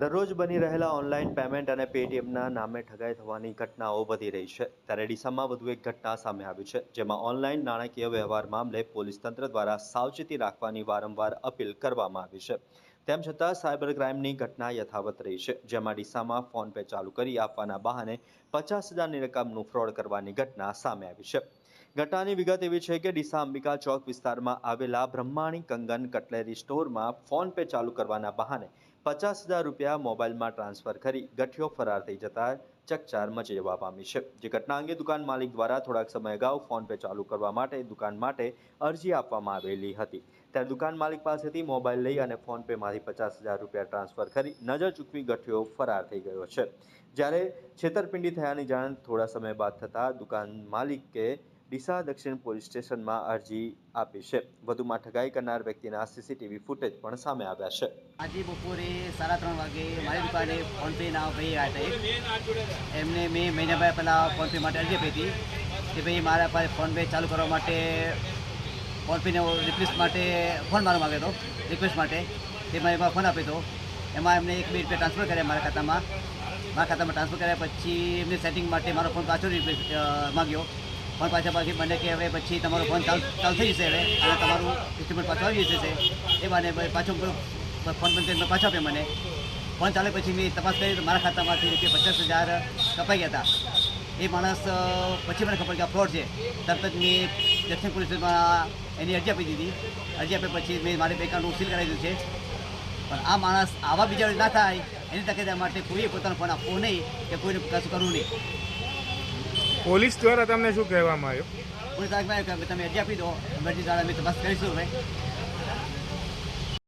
દરરોજ બની રહેલા ઓનલાઈન પેમેન્ટ અને પેટીએમના નામે ઠગાઈ થવાની ઘટનાઓ વધી રહી છે. ત્યારે ડીસામાં વધુ એક ઘટના સામે આવી છે, જેમાં ઓનલાઈન નાણાકીય વ્યવહાર મામલે પોલીસ તંત્ર દ્વારા સાવચેતી રાખવાની વારંવાર અપીલ કરવામાં આવી છે. તેમ છતાં સાયબર ક્રાઇમની ઘટના યથાવત રહી છે, જેમાં ડીસામાં ફોન પે ચાલુ કરી આપવાના બહાને પચાસ હજારની રકમનું ફ્રોડ કરવાની ઘટના સામે આવી છે. ઘટનાની વિગત એવી છે કે ડીસા અંબિકા ચોક વિસ્તારમાં આવેલા બ્રહ્માણી કંગન કટલેરી સ્ટોરમાં ફોન પે ચાલુ કરવાના બહાને પચાસ હજાર રૂપિયા મોબાઈલમાં ટ્રાન્સફર કરી ગઠિયો ફરાર થઈ જતા ચકચાર મચી જવા પામી છે. જે ઘટના અંગે દુકાન માલિક દ્વારા થોડાક સમય અગાઉ ફોન પે ચાલુ કરવા માટે દુકાન માટે અરજી આપવામાં આવેલી હતી. ત્યારે દુકાન માલિક પાસેથી મોબાઈલ લઈ અને ફોન પેમાંથી પચાસ હજાર રૂપિયા ટ્રાન્સફર કરી નજર ચૂકવી ગઠિયો ફરાર થઈ ગયો છે. જ્યારે છેતરપિંડી થયાની જાણ થોડા સમય બાદ થતાં દુકાન માલિકે ડીસા દક્ષિણ પોલીસ સ્ટેશનમાં અરજી આપી છે. વધુમાં ઠગાઈ કરનાર વ્યક્તિના સીસીટીવી ફૂટેજ પણ સામે આવ્યા છે. આજે બપોરે સાડા ત્રણ વાગે મારી દુકાને ફોનપે ના ભાઈ આવ્યા એમને મેં મહિના ભાઈ પહેલાં ફોનપે માટે અરજી આપી હતી કે ભાઈ મારા પાસે ફોનપે ચાલુ કરવા માટે ફોનપેને રિક્વેસ્ટ માટે ફોન મારો માગ્યો હતો. રિક્વેસ્ટ માટે તે મેં એમાં ફોન આપ્યો હતો. એમાં એમને એક બે રૂપિયા ટ્રાન્સફર કર્યા મારા ખાતામાં. મારા ખાતામાં ટ્રાન્સફર કર્યા પછી એમને સેટિંગ માટે મારો ફોન પાછો રિક્વેસ્ટ માગ્યો. ફોન પાછા પાછી મને કે હવે પછી તમારો ફોન ચાલુ થઈ જશે હવે. અને તમારું ઇન્સ્ટ્રુમેન્ટ પાછું આવી જશે એ બાને પાછો ફોન બંધ કરીને પાછો આપે મને. ફોન ચાલે પછી મેં તપાસ કરી, મારા ખાતામાંથી રૂપિયા પચાસ હજાર કપાઈ ગયા હતા. એ માણસ પછી મને ખબર કે આ ફ્રોડ છે. તરત જ મેં દક્ષિણ પોલીસમાં એની અરજી આપી દીધી. અરજી આપ્યા પછી મેં મારી બેકાનું સીલ કરાવી દીધું છે. પણ આ માણસ આવા બીજા ના થાય. એની તકેદારી માટે કોઈએ પોતાનો ફોન આપવો નહીં કે કોઈને કશું કરવું નહીં. પોલીસ દ્વારા તમને શું કહેવામાં આવ્યું? પોલીસ તમે અરજી આપી દો અરજી દ્વારા અમે તપાસ કરીશું હવે.